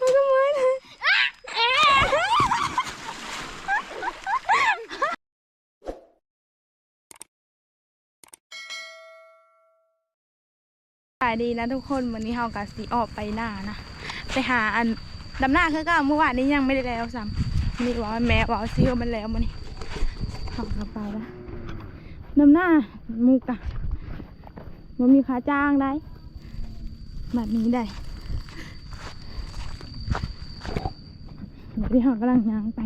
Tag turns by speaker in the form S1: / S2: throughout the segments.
S1: มันก็เหมือนเลยสายดีนะทุกคนวันนี้เฮากะสีออกไปหน้านะไปหาอันดำหน้าคือก็เมื่อวานนี้ยังไม่ได้แล้วซ้ำนี่ว่าแม่ว่าซิวมันแล้วมันนี่เฮากะไปละดำหน้ามุกอะมันมีค่าจ้างได้ แบบนี้ได้เดี๋ยวพี่หอกำลังย่างไป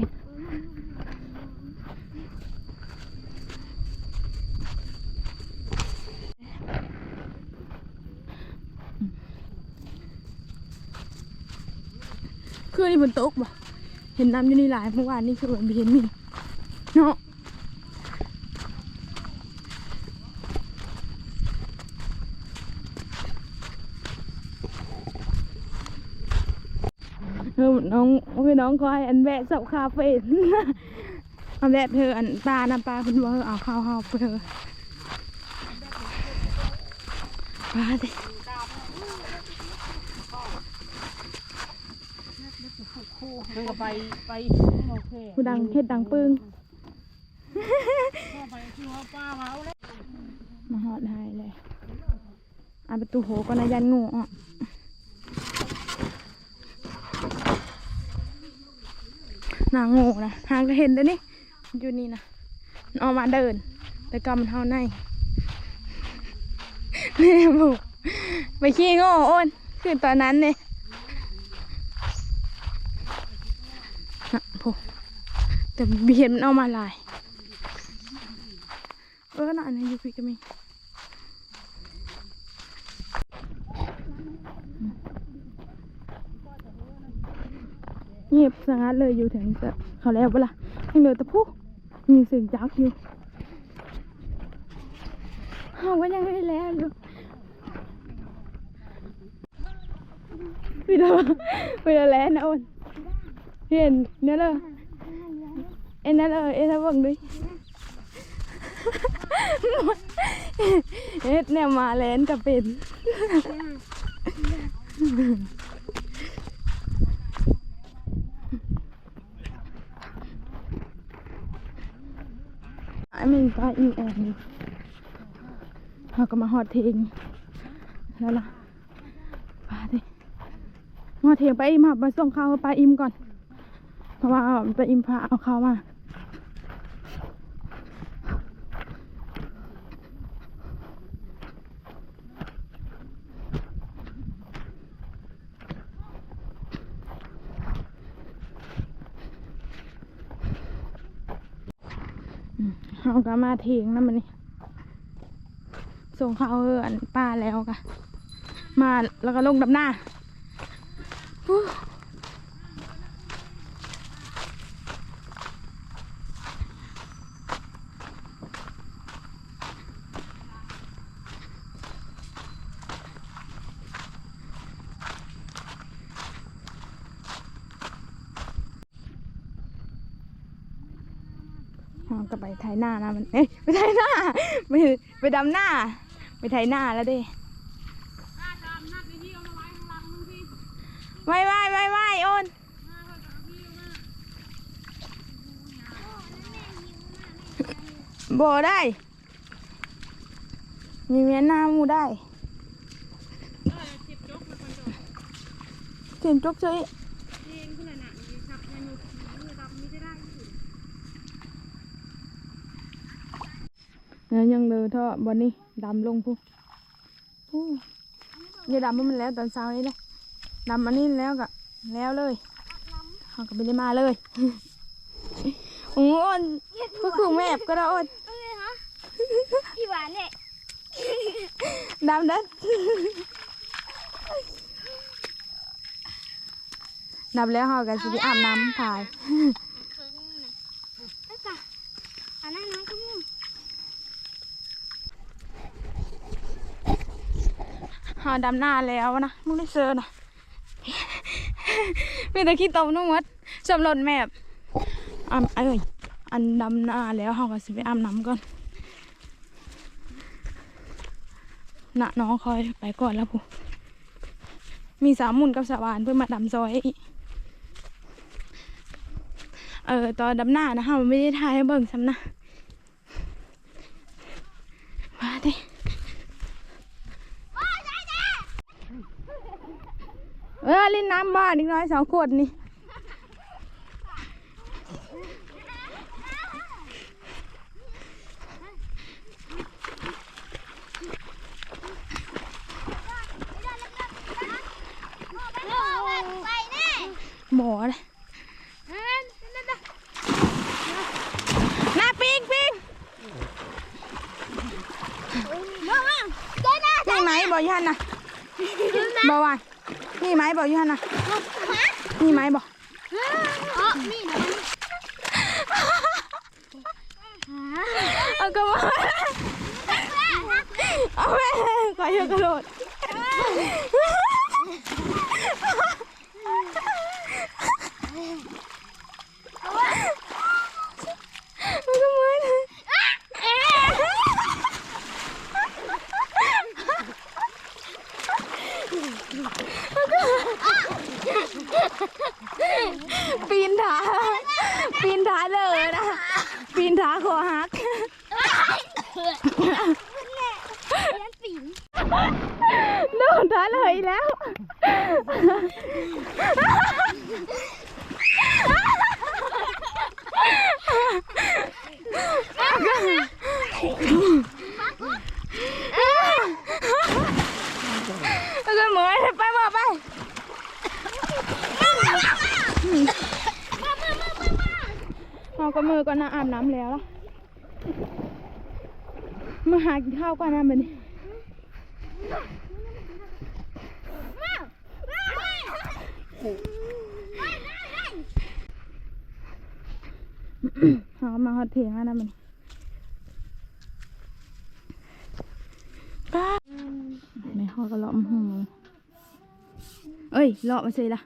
S1: คือนี่บนต๊ะบ่เห็นน้ำอยู่นี่หลายเมื่อวานนี่คือมันไม่เห็นมีเนาะเออ น้องคือน้องคอยอันแวะสับคาเฟ่อันแวะเธออันปลาน้ำปลาคุณบอกเอาข้าวข้าวเธอปลาดิ
S2: เพิ่งก็ไปไปโอเค
S1: ผู้ดังเฮ็ดดังปึ้ง
S2: ก็ไปที่ว่าป้ามาเอาเลย
S1: มาหอดหายเลยอ่านประตูโหก็นายันงูอะ นางงูนะหางก็เห็นด้อนี่อยู่นี่นะนออกมาเดินแต่กำมันเท่าในแม่บุกไปขี้โง่โอนคือตอนนั้นเนี่ยนะโผแต่เบียนมันเอามาลายเออหน่อันะอยู่พี่ก็มี เงียบสงัดเลยอยู่ถึงจะเขาแล้วเปะล่ายังเหลือแต่ผู้มีเสียงจักอยู่เฮาก็ยังไม่แล้วอยู่พี่ด้อพี่เด้อแล้วนะอ้นเห็นเนี่ยเลยเอ็นนั่นเลยเอ็นนั่นเบิ่งดิเอ็ดเนี่ยมาแลนกับเป็น ไอ้มันก็อีแอนอยู่เราก็มาหอดเทงแล้วล่ะมาดิหอดเทงไปอิมค่ะมาส่งข้าวไปอิมก่อน เพราะว่าไปอิมพาเอาข้าวมา เอาก็มาเทงแล้วมันนี่ส่งเขาเอ,อันป้าแล้วกะมาแล้วก็ลงดับหน้า ก็ไปไถหน้านะมัน เอ้ยไปไถหน้าไปไปดำหน้า ไปไถหน้าแล้วเด้ไว้ไว้ไว้ไว้โอนบ่ได้ มีเมียหน้ามูได้เข็มจกเฉยเนี่ ยยังเลยเท่าบอนนี้ดำลงพูพูอย่าดำให้มันแล้วตอนเช้านี้เลยดำอันนี้แล้วก็แล้วเลยเขาก็ไม่ได้มาเลยโอ้อ้นก็คือแม่ก็ได้อ้น
S3: พี่หวานเนี่ย
S1: ดำเด้อดำแล้วเขาก็สิไปอาบน้ำถ่าย
S3: เคิงนะไปป่ะอันนั้นน้องก็มุ่ง
S1: หาดำหน้าแล้วนะมึงได้เจอร์นะมีแต่ขี้ตมนุ่งวัดสำรถแมพอ่าเอ้ยอันดำหน้าแล้วเขาก็สิไปอาบน้ำก่อนน่ะน้องคอยไปก่อนแล้วผู้มีสามมุนกับสาวานเพื่อมาดำซอยเออตอนดำหน้านะคะมันไม่ได้ถ่ายเบิ่งซ้ำนะมาดิเออเล่นน้ำบ้านอีกน้อยสองขวดนี่
S3: ไปแน่
S1: หมอเลยหน้าปิงปิง
S3: มามาเจ้าหน้า
S1: นี่ไหมบอกอยูฮันนะบอกว่า นี่ไหมบอกอยูฮันนะนี่ไหมบอก
S3: อ๋อนี่นะ
S1: เอากระบอกเอาแม่ขอเยอะกระโดดมันก็เหมือนปีนถาปีนถาเลยนะ ปี นถาคอหัก
S3: ยันปีน
S1: โดนถาเลยอีกแล้วแล้วก็เหมือนไปมาไปเอา ก็มือก่อนนะอาบน้ำแล้วล่ะมาหากินข้าวก่อนนะมันนี่เอามาหอดเถียงแล้วนะมันป้าในห้อก็เลาะมะฮุงเลยเอ้ยเลาะมาสิละ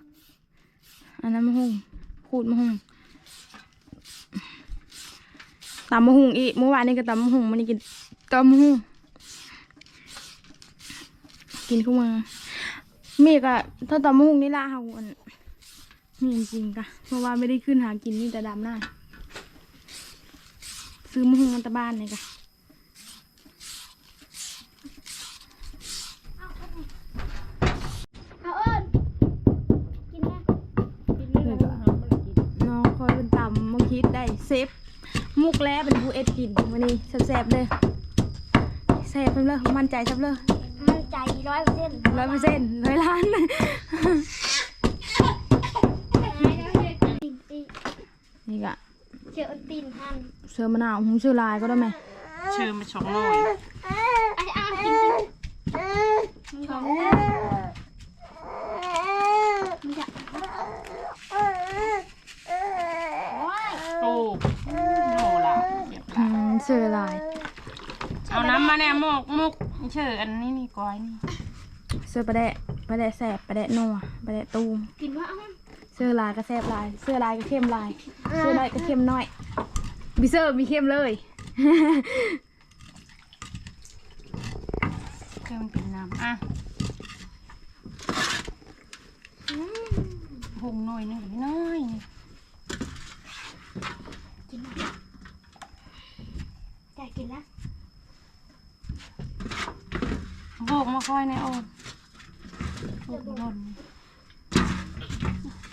S1: อันนั้นมะฮุงขูดมะฮุง ตำมะฮุงอีกเมื่อวานนี้ก็ตำมะฮุงมันนี่กินตำมะฮุงกินเข้ามามีกะถ้าตำมะฮุงนี่ละค่ะวันมีจริงๆกะเมื่อวานไม่ได้ขึ้นหากินนี่แต่ดำหน้าซื้อมะฮุงมันตะบ้านเลยกะ
S3: เอาเอิญกินนะ
S2: กินนี่เลยหามันกิน
S1: น้องคอยเป็นตำมังคิดได้เซฟ มุกแล้วเป็นผู้เอ็ดกินวันนี้แซ่บๆเลยแซ่บเลยมั่นใจซับเลย
S3: มันใจร้อยเปอร์เซ็นต์
S1: ร้อยเปอร์เซ็นต์ร้อยล้าน
S3: ตีนตีน
S1: นี่กะ
S3: เจอตีนทัน
S1: เสือมะนาวหงเสือลายก็ได้ไหม
S2: เชิญมาสองหน่อย
S3: ไอ้อากินกินชองมันจะโอ้ย
S2: โอ้โหล่ะเก็ บ
S1: อืมเสือลาย
S2: เอาน้ำมาเนี่ยมกมกเชิญอันนี้นี่ก้อยนี่
S1: เสือประแดะประแดะแสบประแดะนัวประแดะตูม
S3: กินว่าเอา
S1: เสือลายก็แสบลายเสือลายก็เข้มลายเสือน้อยก็เข้มน้อยบิเซอร์มีเข้มเลย
S2: เชิญกินน้ำอะหงหน่อยหนึ่งน้อยนี่
S3: ใจกินแล้ว
S2: โบกมา ค่อยในโอ่งโบกหล่น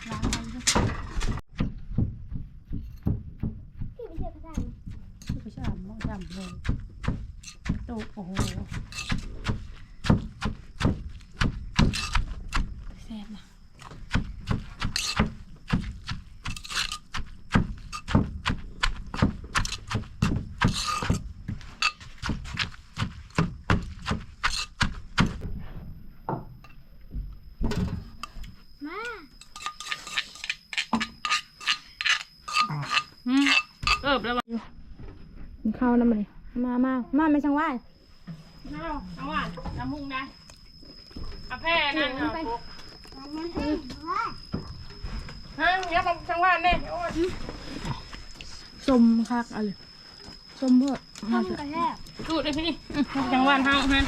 S2: ล้างไว้ด้วย
S3: พี่ไม่เชื่อก็ได้
S2: ไปชามมองชามเลยตูโอ้โห
S1: แซ่บนะ
S3: มา
S2: อืมเอิบแล้ววะ
S1: กินข้าวน้ำมันนี่มามามาไม่ช่างว่า
S2: น้าน้ำหวานน้ำมุงได้เอาแพร่นั่นเอาปุ๊บ
S3: มันให้ว่า
S2: ฮะเดี๋ยวมาจังหวะเนี่ยโอ้ย
S1: ส้มคักเอะไรส้มเพื่อ
S3: ทำกันแค่
S2: ดูดเลยพี่อืมจังหวะเฮาฮะ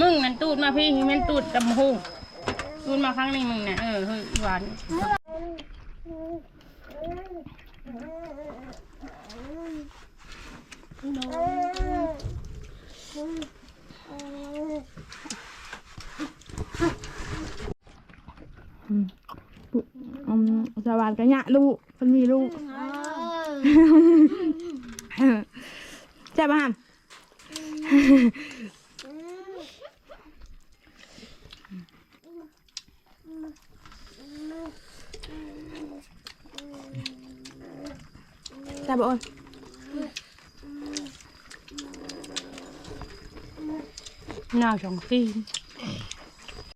S2: มึงนั่นตูดมาพี่แม่นตูดดำหุ่งตูดมาครั้งนี้มึงเนี่ยเออเฮ้ยหวาน
S1: อืมสวัสดี กันยะลูกมันมีลูกใช่ป่ะฮะใช่ป่ะโอน
S2: หน้าสองตีน